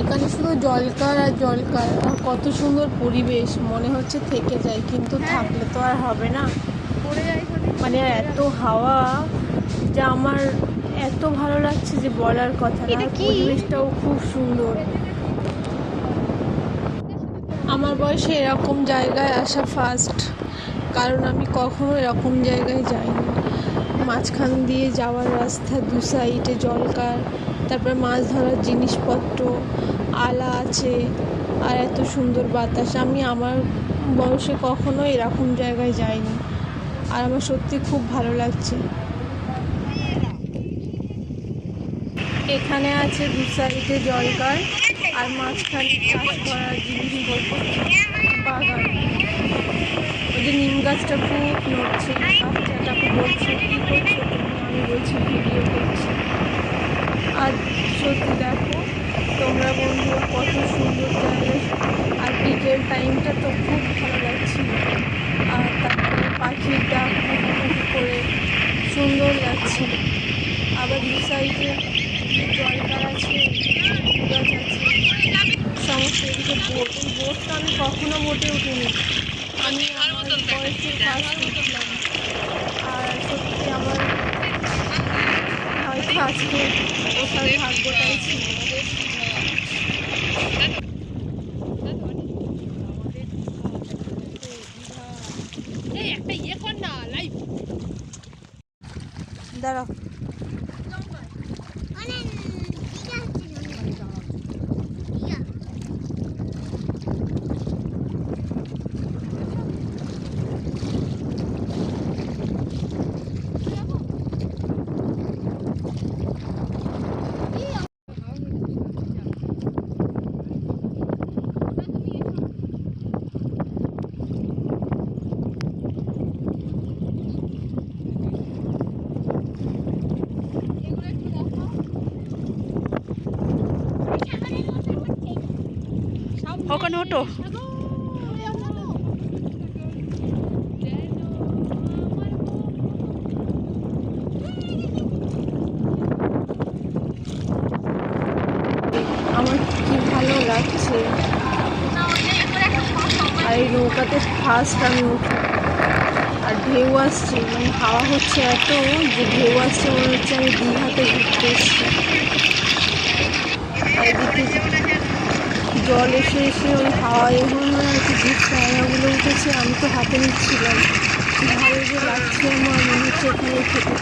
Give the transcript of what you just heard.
এখানে শুধু জলকার আর জলকার আর কত সুন্দর পরিবেশ মনে হচ্ছে থেকে যায় কিন্তু থাকলে তো আর হবে না। মানে এত হাওয়া যা আমার এত ভালো লাগছে যে বলার কথা না? পরিবেশটাও খুব সুন্দর। আমার বয়সে এরকম জায়গায় আসা ফার্স্ট কারণ আমি কখনো এরকম জায়গায় যাইনি। মাঝখান দিয়ে যাওয়ার রাস্তা দু সাইডে জলকার তারপরে মাছ ধরার জিনিসপত্র, আলা আছে আর এত সুন্দর বাতাস। আমি আমার বয়সে কখনো এরকম জায়গায় যাইনি আর আমার সত্যি খুব ভালো লাগছে। এখানে আছে দু সাইডে জলকার আর মাঝখানে চাষ করার জিনিসপত্র। বাগান। ওই যে নিম গাছটা খুব নড়ছে বাচ্চাটাকে বলছে, কী করছ আমি বলছি, ভিডিও সত্যি দেখো, তোমরা বন্ধু কত সুন্দর জায়গা আর বিকেল টাইমটা তো খুব ভালো লাগছিল। আর তারপরে পাখির ডাক করে সুন্দর লাগছিল। আবার দু সাইডে জলকার আছে গাছ আছে। সমস্ত এদিকে বোট, এই বোটটা আমি কখনো বোটে উঠিনি। আমি আর সত্যি আমার হয়তো আজকে ওঠার ভাগ্যটাই ছিল। এই একটা ইয়ে কর না লাইভ দাঁড়াও। ওখানে ওটো আমার কি ভালো লাগছে? আর এই নৌকাতে ফার্স্ট আমি উঠি। আর ঢেউ আসছে মানে হাওয়া হচ্ছে এত যে ঢেউ আসছে, মনে হচ্ছে আমি দীঘাতে ঘুরতে এসছি। আর জল এসে এসে ওই হাওয়া এগুলো আর কি ভিড় ছায়াগুলো উঠেছে, আমি তো হাতে নিচ্ছিলাম। ভালো যে লাগছে আমার মনে হচ্ছে এখানে খেতে।